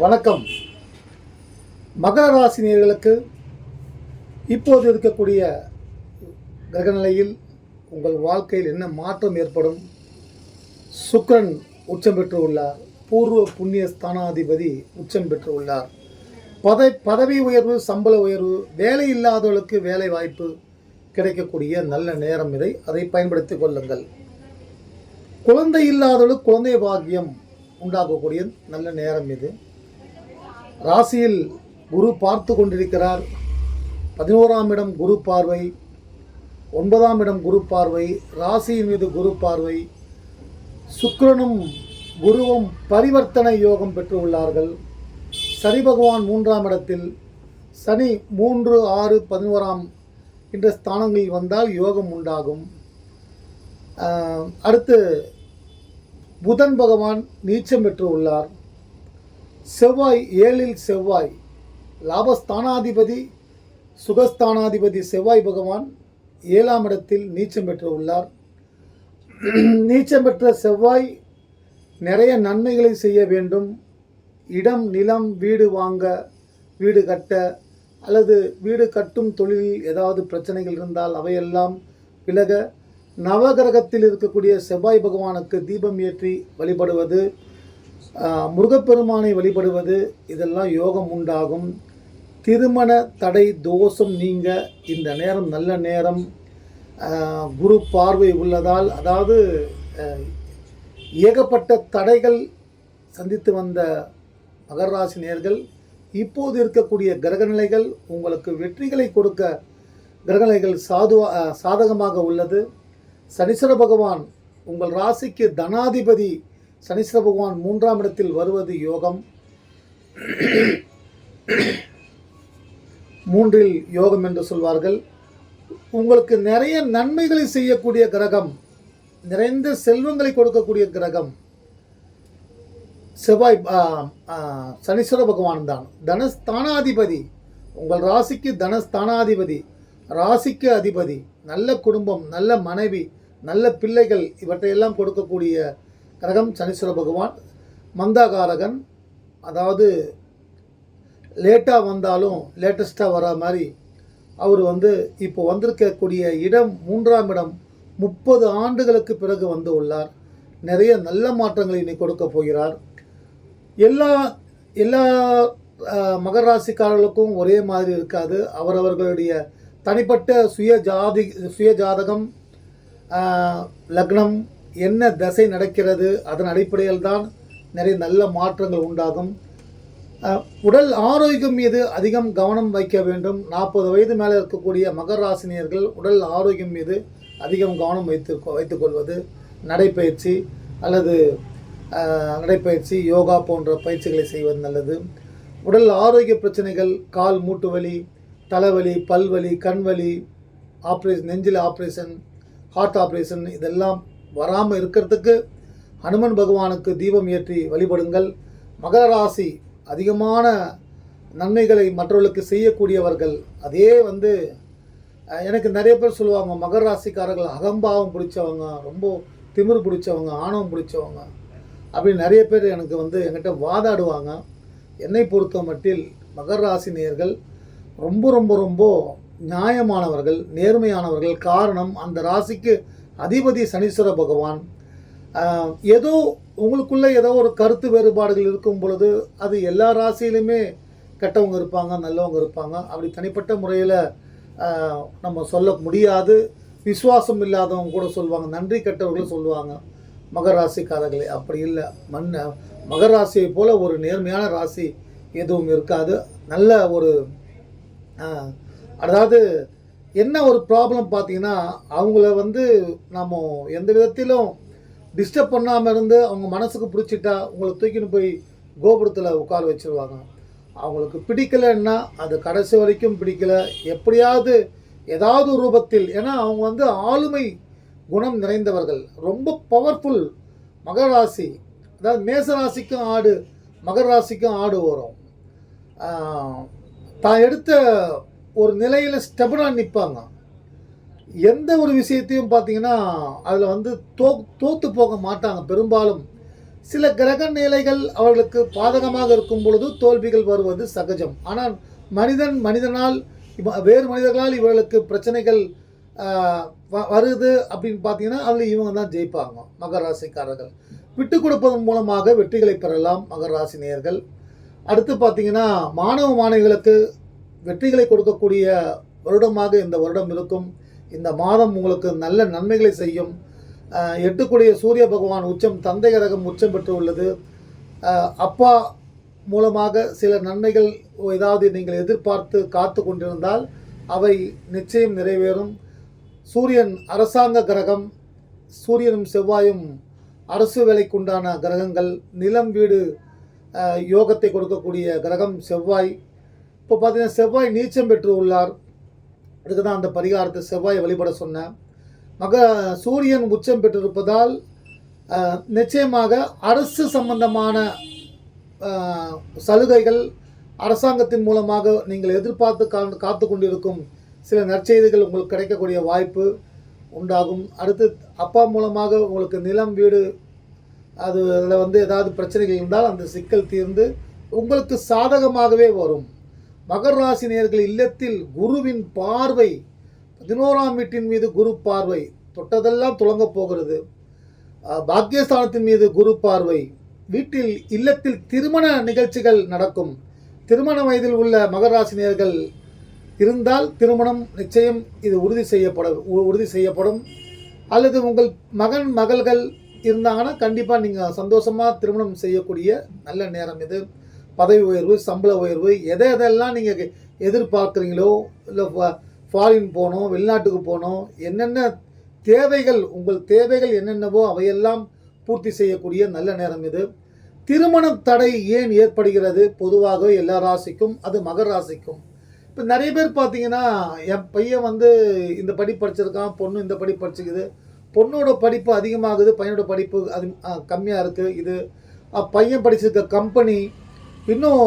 வணக்கம். மகர ராசினியர்களுக்கு இப்போது இருக்கக்கூடிய கிரகநிலையில் உங்கள் வாழ்க்கையில் என்ன மாற்றம் ஏற்படும்? சுக்ரன் உச்சம் பெற்று உள்ளார். பூர்வ புண்ணிய ஸ்தானாதிபதி உச்சம் பெற்று உள்ளார். பத பதவி உயர்வு சம்பள உயர்வு வேலை இல்லாதவர்களுக்கு வேலை வாய்ப்பு கிடைக்கக்கூடிய நல்ல நேரம் இதை. அதை பயன்படுத்திக் கொள்ளுங்கள். குழந்தை இல்லாதவர்களுக்கு குழந்தை பாக்கியம் உண்டாக்கக்கூடிய நல்ல நேரம் இது. ராசியில் குரு பார்த்து கொண்டிருக்கிறார். பதினோராம் இடம் குரு பார்வை ஒன்பதாம் இடம் குரு பார்வை ராசியின் மீது குரு பார்வை. சுக்கிரனும் குருவும் பரிவர்த்தனை யோகம் பெற்று உள்ளார்கள். சனி பகவான் மூன்றாம் இடத்தில் சனி மூன்று ஆறு பதினோராம் என்ற ஸ்தானங்களில் வந்தால் யோகம் உண்டாகும். அடுத்து புதன் பகவான் நீச்சம் பெற்று உள்ளார். செவ்வாய் ஏழில் செவ்வாய். லாபஸ்தானாதிபதி சுகஸ்தானாதிபதி செவ்வாய் பகவான் ஏழாம் இடத்தில் நீச்சம் பெற்று உள்ளார். நீச்சம் பெற்ற செவ்வாய் நிறைய நன்மைகளை செய்ய வேண்டும். இடம் நிலம் வீடு வாங்க வீடு கட்ட அல்லது வீடு கட்டும் தொழிலில் ஏதாவது பிரச்சனைகள் இருந்தால் அவையெல்லாம் விலக நவகிரகத்தில் இருக்கக்கூடிய செவ்வாய் பகவானுக்கு தீபம் ஏற்றி வழிபடுவது முருகப்பெருமானை வழிபடுவது இதெல்லாம் யோகம் உண்டாகும். திருமண தடை தோஷம் நீங்க இந்த நேரம் நல்ல நேரம். குரு பார்வை உள்ளதால் அதாவது ஏகப்பட்ட தடைகள் சந்தித்து வந்த மகர ராசி நேர்கள் இப்போது இருக்கக்கூடிய கிரகநிலைகள் உங்களுக்கு வெற்றிகளை கொடுக்க கிரகநிலைகள் சாதுவா சாதகமாக உள்ளது. சனீஸ்வர பகவான் உங்கள் ராசிக்கு தனாதிபதி சனீஸ்வர பகவான் மூன்றாம் இடத்தில் வருவது யோகம். மூன்றில் யோகம் என்று சொல்வார்கள். உங்களுக்கு நிறைய நன்மைகளை செய்யக்கூடிய கிரகம் நிறைந்த செல்வங்களை கொடுக்கக்கூடிய கிரகம் செவ்வாய் சனீஸ்வர பகவான் தான். தனஸ்தானாதிபதி உங்கள் ராசிக்கு தனஸ்தானாதிபதி ராசிக்கு அதிபதி நல்ல குடும்பம் நல்ல மனைவி நல்ல பிள்ளைகள் இவற்றையெல்லாம் கொடுக்கக்கூடிய கிரகம் சனீஸ்வர பகவான் மந்தாகாரகன் அதாவது லேட்டாக வந்தாலும் லேட்டஸ்ட்டாக வர மாதிரி அவர் வந்து இப்போ வந்திருக்கக்கூடிய இடம் மூன்றாம் இடம் முப்பது ஆண்டுகளுக்கு பிறகு வந்து உள்ளார். நிறைய நல்ல மாற்றங்களை இன்னைக்கு கொடுக்க போகிறார். எல்லா எல்லா அஹ், மகர ராசிக்காரர்களுக்கும் ஒரே மாதிரி இருக்காது. அவரவர்களுடைய தனிப்பட்ட சுய ஜாதி சுய ஜாதகம் லக்னம் என்ன தசை நடக்கிறது அதன் அடிப்படையில் தான் நிறைய நல்ல மாற்றங்கள் உண்டாகும். உடல் ஆரோக்கியம் மீது அதிகம் கவனம் வைக்க வேண்டும். நாற்பது வயது மேலே இருக்கக்கூடிய மகராசினியர்கள் உடல் ஆரோக்கியம் மீது அதிகம் கவனம் வைத்து வைத்துக்கொள்வது நடைப்பயிற்சி அல்லது நடைப்பயிற்சி யோகா போன்ற பயிற்சிகளை செய்வது நல்லது. உடல் ஆரோக்கிய பிரச்சனைகள் கால் மூட்டு வலி தலைவலி பல்வலி கண்வலி ஆப்ரேஷன் நெஞ்சில் ஆப்ரேஷன் ஹார்ட் ஆப்ரேஷன் இதெல்லாம் வராமல் இருக்கிறதுக்கு ஹனுமன் பகவானுக்கு தீபம் ஏற்றி வழிபடுங்கள். மகர ராசி அதிகமான நன்மைகளை மற்றவர்களுக்கு செய்யக்கூடியவர்கள் அதே வந்து எனக்கு நிறைய பேர் சொல்லுவாங்க மகர ராசிக்காரர்கள் அகம்பாவம் பிடிச்சவங்க ரொம்ப திமிர் பிடிச்சவங்க ஆணவம் பிடிச்சவங்க அப்படின்னு நிறைய பேர் எனக்கு வந்து என்கிட்ட வாதாடுவாங்க. என்னை பொறுத்த மட்டில் மகர ராசி நேர்கள் ரொம்ப ரொம்ப ரொம்ப நியாயமானவர்கள் நேர்மையானவர்கள். காரணம் அந்த ராசிக்கு அதிபதி சனீஸ்வர பகவான் ஏதோ உங்களுக்குள்ளே ஏதோ ஒரு கருத்து வேறுபாடுகள் இருக்கும் பொழுது அது எல்லா ராசியிலுமே கெட்டவங்க இருப்பாங்க நல்லவங்க இருப்பாங்க. அப்படி தனிப்பட்ட முறையில் நம்ம சொல்ல முடியாது. விசுவாசம் இல்லாதவங்க கூட சொல்லுவாங்க நன்றி கெட்டவர்களும் சொல்லுவாங்க. மகர ராசிக்காரர்களே அப்படி இல்லை. மண் மகர ராசியை ஒரு நேர்மையான ராசி எதுவும் இருக்காது. நல்ல ஒரு அதாவது என்ன ஒரு ப்ராப்ளம் பார்த்தீங்கன்னா அவங்கள வந்து நம்ம எந்த விதத்திலும் டிஸ்டர்ப் பண்ணாமல் இருந்து அவங்க மனசுக்கு பிடிச்சிட்டா உங்களை தூக்கின்னு போய் கோபுரத்தில் உட்கார வச்சிருவாங்க. அவங்களுக்கு பிடிக்கலைன்னா அது கடைசி வரைக்கும் பிடிக்கல. எப்படியாவது ஏதாவது ரூபத்தில் ஏன்னா அவங்க வந்து ஆளுமை குணம் நிறைந்தவர்கள். ரொம்ப பவர்ஃபுல் மகர ராசி. அதாவது மேச ராசிக்கும் ஆடு மகர ராசிக்கும் ஆடு வரும் தான் எடுத்த ஒரு நிலையில் ஸ்டெபனாக நிற்பாங்க எந்த ஒரு விஷயத்தையும் பார்த்தீங்கன்னா அதில் வந்து தோ தோற்று போக மாட்டாங்க. பெரும்பாலும் சில கிரக நிலைகள் அவர்களுக்கு பாதகமாக இருக்கும் பொழுது தோல்விகள் வருவது சகஜம். ஆனால் மனிதன் மனிதனால் வேறு மனிதர்களால் இவர்களுக்கு பிரச்சனைகள் வ- வருது அப்படின்னு பார்த்தீங்கன்னா அதில் இவங்க தான் ஜெயிப்பாங்க மகர ராசிக்காரர்கள். விட்டு கொடுப்பதன் மூலமாக வெற்றிகளை பெறலாம் மகர ராசி நேயர்கள். அடுத்து பார்த்தீங்கன்னா மாணவ மாணவிகளுக்கு வெற்றிகளை கொடுக்கக்கூடிய வருடமாக இந்த வருடம் இருக்கும். இந்த மாதம் உங்களுக்கு நல்ல நன்மைகளை செய்யும். ஆஹ், எட்டுக்குடைய சூரிய பகவான் உச்சம் தந்தை கரகம் உச்சம் பெற்றுள்ளது. அப்பா மூலமாக சில நன்மைகள் ஏதாவது நீங்கள் எதிர்பார்த்து காத்து கொண்டிருந்தால் அவை நிச்சயம் நிறைவேறும். சூரியன் அரசாங்க கிரகம் சூரியனும் செவ்வாயும் அரசு வேலைக்குண்டான கிரகங்கள் நிலம் வீடு யோகத்தை கொடுக்கக்கூடிய கிரகம் செவ்வாய். இப்போ பார்த்தீங்கன்னா செவ்வாய் நீச்சம் பெற்று உள்ளார். அதுக்கு தான் அந்த பரிகாரத்தை செவ்வாயை வழிபட சொன்னேன். மக சூரியன் உச்சம் பெற்றிருப்பதால் நிச்சயமாக அரசு சம்பந்தமான சலுகைகள் அரசாங்கத்தின் மூலமாக நீங்கள் எதிர்பார்த்து கா காத்து கொண்டிருக்கும் சில நற்செய்திகள் உங்களுக்கு கிடைக்கக்கூடிய வாய்ப்பு உண்டாகும். அடுத்து அப்பா மூலமாக உங்களுக்கு நிலம் வீடு அது அதில் வந்து ஏதாவது பிரச்சனைகள் இருந்தால் அந்த சிக்கல் தீர்ந்து உங்களுக்கு சாதகமாகவே வரும். மகர் ராசி நேர்கள் இல்லத்தில் குருவின் பார்வை பதினோராம் வீட்டின் மீது குரு பார்வை தொட்டதெல்லாம் துலங்கப் போகிறது. பாக்கியஸ்தானத்தின் மீது குரு பார்வை. வீட்டில் இல்லத்தில் திருமண நிகழ்ச்சிகள் நடக்கும். திருமண வயதில் உள்ள மகர ராசி இருந்தால் திருமணம் நிச்சயம் இது உறுதி செய்யப்படும் உ- உறுதி செய்யப்படும். அல்லது உங்கள் மகன் மகள்கள் இருந்தாங்கன்னா கண்டிப்பாக நீங்கள் சந்தோஷமாக திருமணம் செய்யக்கூடிய நல்ல நேரம் இது. பதவி உயர்வு சம்பள உயர்வு எதை எதெல்லாம் நீங்கள் எதிர்பார்க்குறீங்களோ இல்லை ஃபாரின் போகணும் வெளிநாட்டுக்கு போகணும் என்னென்ன தேவைகள் உங்கள் தேவைகள் என்னென்னவோ அவையெல்லாம் பூர்த்தி செய்யக்கூடிய நல்ல நேரம் இது. திருமண தடை ஏன் ஏற்படுகிறது? பொதுவாக எல்லா ராசிக்கும் அது மகர் ராசிக்கும். இப்போ நிறைய பேர் பார்த்தீங்கன்னா என் பையன் வந்து இந்த படி படிச்சிருக்கான் பொண்ணு இந்த படி படிச்சுக்குது பொண்ணோட படிப்பு அதிகமாகுது பையனோட படிப்பு அது கம்மியாக இருக்குது இது. பையன் படிச்சிருக்க கம்பெனி இன்னும்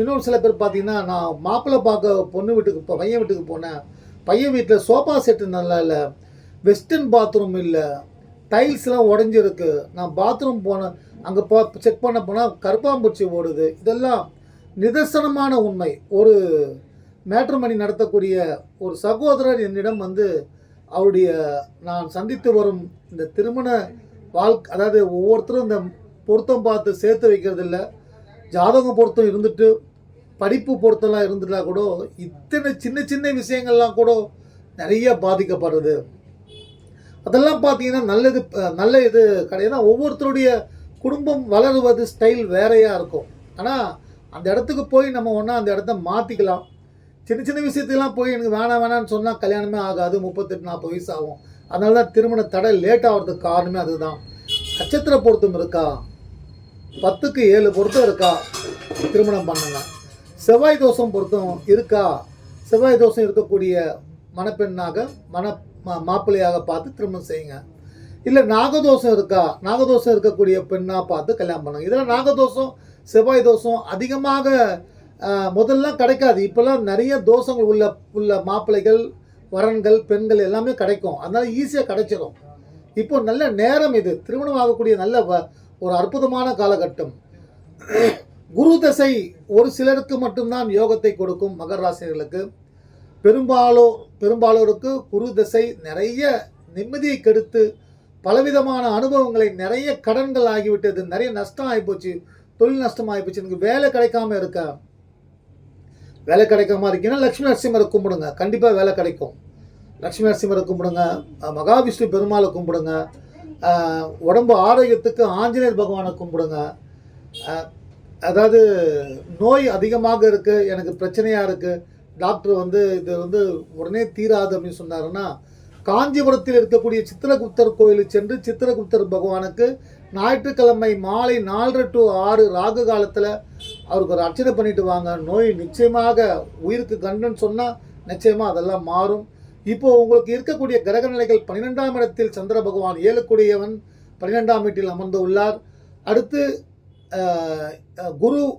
இன்னும் சில பேர் பார்த்தீங்கன்னா நான் மாப்பிள்ளை பார்க்க பொண்ணு வீட்டுக்கு போ பையன் வீட்டுக்கு போனேன். பையன் வீட்டில் சோஃபா செட்டு நல்லா இல்லை. வெஸ்டர்ன் பாத்ரூம் இல்லை. டைல்ஸ்லாம் உடஞ்சிருக்கு. நான் பாத்ரூம் போனேன் அங்கே போ செக் பண்ண போனால் கருப்பாம்பூச்சி ஓடுது. இதெல்லாம் நிதர்சனமான உண்மை. ஒரு மேட்ரிமணி நடத்தக்கூடிய ஒரு சகோதரர் என்னிடம் வந்து அவருடைய நான் சந்தித்து வரும் இந்த திருமண வாழ்க்கை அதாவது ஒவ்வொருத்தரும் இந்த பொருத்தம் பார்த்து சேர்த்து வைக்கிறது ஜாதகம் பொருத்தம் இருந்துட்டு படிப்பு பொருத்தம்லாம் இருந்துட்டா கூட இத்தனை சின்ன சின்ன விஷயங்கள்லாம் கூட நிறைய பாதிக்கப்படுறது அதெல்லாம் பார்த்தீங்கன்னா நல்லது நல்ல இது கிடையாது. ஒவ்வொருத்தருடைய குடும்பம் வளருவது ஸ்டைல் வேறையாக இருக்கும். ஆனால் அந்த இடத்துக்கு போய் நம்ம ஒன்றா அந்த இடத்த மாற்றிக்கலாம் சின்ன சின்ன விஷயத்துக்கெல்லாம் போய் எனக்கு வேணாம் வேணான்னு சொன்னால் கல்யாணமே ஆகாது. முப்பத்தெட்டு நாற்பது வயசு ஆகும். அதனால தான் திருமண தடை லேட் ஆகிறதுக்கு காரணமே அதுதான். நட்சத்திர பொருத்தம் இருக்கா? பத்துக்கு ஏழு பொருத்தம் இருக்கா? திருமணம் பண்ணுங்க. செவ்வாய் தோஷம் பொருத்தம் இருக்கா? செவ்வாய் தோஷம் இருக்கக்கூடிய மணப்பெண்ணாக மண மா- மாப்பிள்ளையாக பார்த்து திருமணம் செய்யுங்க. இல்லை நாகதோஷம் இருக்கா? நாகதோஷம் இருக்கக்கூடிய பெண்ணாக பார்த்து கல்யாணம் பண்ணுங்க. இதில் நாகதோஷம் செவ்வாய் தோஷம் அதிகமாக முதல்லாம் கிடைக்காது. இப்போல்லாம் நிறைய தோஷங்கள் உள்ள உள்ள மாப்பிள்ளைகள் வரன்கள் பெண்கள் எல்லாமே கிடைக்கும். அதனால் ஈஸியாக கிடைச்சிடும் இப்போ நல்ல நேரம் இது. திருமணம் ஆகக்கூடிய நல்ல வ- ஒரு அற்புதமான காலகட்டம். குரு தசை ஒரு சிலருக்கு மட்டும்தான் யோகத்தை கொடுக்கும் மகர ராசினர்களுக்கு பெரும்பாலோ பெரும்பாலோருக்கு குரு தசை நிறைய நிம்மதியை கெடுத்து பலவிதமான அனுபவங்களை நிறைய கடன்கள் ஆகிவிட்டது. நிறைய நஷ்டம் ஆகிப்போச்சு தொழில் நஷ்டம் ஆகிப்போச்சு எனக்கு வேலை கிடைக்காம இருக்க. வேலை கிடைக்காம இருக்கீங்கன்னா லக்ஷ்மி நரசிம்மரை கும்பிடுங்க. கண்டிப்பாக வேலை கிடைக்கும். லக்ஷ்மி நரசிம்மரை கும்பிடுங்க. மகாவிஷ்ணு பெருமாளை கும்பிடுங்க. உடம்பு ஆரோக்கியத்துக்கு ஆஞ்சநேயர் பகவானை கும்பிடுங்க. அதாவது நோய் அதிகமாக இருக்குது எனக்கு பிரச்சனையாக இருக்குது டாக்டர் வந்து இது வந்து உடனே தீராது அப்படின்னு சொன்னாருன்னா காஞ்சிபுரத்தில் இருக்கக்கூடிய சித்திரகுப்தர் கோயிலுக்கு சென்று சித்திரகுப்தர் பகவானுக்கு ஞாயிற்றுக்கிழமை மாலை நாலரை டு ஆறு ராகு காலத்தில் அவருக்கு ஒரு அர்ச்சனை பண்ணிட்டு வாங்க. நோய் நிச்சயமாக உயிருக்கு கண்ணுன்னு சொன்னால் நிச்சயமாக அதெல்லாம் மாறும். இப்போ உங்களுக்கு இருக்கக்கூடிய கிரக நிலைகள் பன்னிரெண்டாம் இடத்தில் சந்திர பகவான் ஏழுக்குடையவன் பன்னிரெண்டாம் வீட்டில் அமர்ந்து உள்ளார் அடுத்து குரு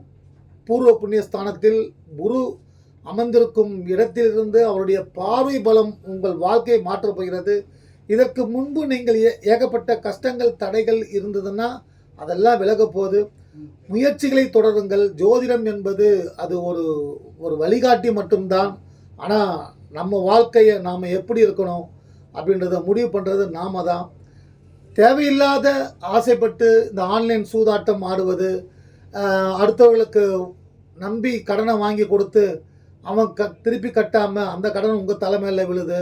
பூர்வ புண்ணியஸ்தானத்தில் குரு அமர்ந்திருக்கும் இடத்திலிருந்து அவருடைய பார்வை பலம் உங்கள் வாழ்க்கையை மாற்றப் போகிறது. இதற்கு முன்பு நீங்கள் ஏ- ஏகப்பட்ட கஷ்டங்கள் தடைகள் இருந்ததுன்னா அதெல்லாம் விலக போகுது. முயற்சிகளை தொடருங்கள். ஜோதிடம் என்பது அது ஒரு ஒரு வழிகாட்டி மட்டும்தான். ஆனால் நம்ம வாழ்க்கையை நாம் எப்படி இருக்கணும் அப்படின்றத முடிவு பண்ணுறது நாம தான். தேவையில்லாத ஆசைப்பட்டு இந்த ஆன்லைன் சூதாட்டம் ஆடுவது அடுத்தவர்களுக்கு நம்பி கடனை வாங்கி கொடுத்து அவன் க திருப்பி கட்டாமல் அந்த கடன் உங்கள் தலைமையில் விழுது.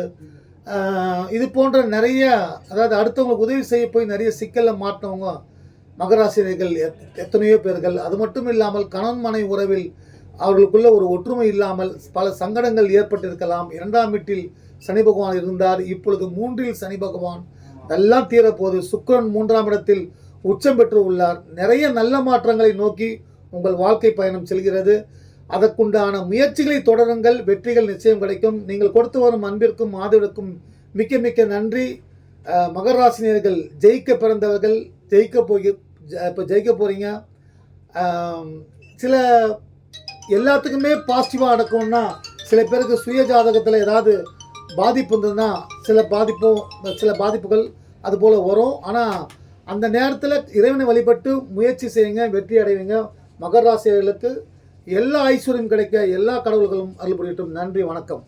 இது போன்ற நிறைய அதாவது அடுத்தவங்களுக்கு உதவி செய்ய போய் நிறைய சிக்கலில் மாட்டினவங்க மகராசிரியர்கள் எத்- எத்தனையோ பேர்கள். அது மட்டும் இல்லாமல் கணவன் மனை உறவில் அவர்களுக்குள்ள ஒரு ஒற்றுமை இல்லாமல் பல சங்கடங்கள் ஏற்பட்டிருக்கலாம். இரண்டாம் வீட்டில் சனி பகவான் இருந்தார். இப்பொழுது மூன்றில் சனி பகவான் எல்லாம் தீரப்போது சுக்கரன் மூன்றாம் இடத்தில் உச்சம் பெற்று உள்ளார். நிறைய நல்ல மாற்றங்களை நோக்கி உங்கள் வாழ்க்கை பயணம் செல்கிறது. அதற்குண்டான முயற்சிகளை தொடருங்கள். வெற்றிகள் நிச்சயம் கிடைக்கும். நீங்கள் கொடுத்து வரும் அன்பிற்கும் ஆதரவுக்கும் மிக்க மிக்க நன்றி. மகராசினியர்கள் மகர ராசினியர்கள் ஜெயிக்க பிறந்தவர்கள் ஜெயிக்க போய் இப்போ ஜெயிக்க போகிறீங்க சில எல்லாத்துக்குமே பாசிட்டிவாக நடக்கும்னா சில பேருக்கு சுய ஜாதகத்தில் ஏதாவது பாதிப்பு இருந்ததுன்னா சில பாதிப்பும் சில பாதிப்புகள் அது போல் வரும். ஆனால் அந்த நேரத்தில் இறைவனை வழிபட்டு முயற்சி செய்யுங்க வெற்றி அடைவீங்க. மகர ராசியர்களுக்கு எல்லா ஐஸ்வர்யம் கிடைக்க எல்லா கடவுள்களும் அருள் புரியட்டும். நன்றி வணக்கம்.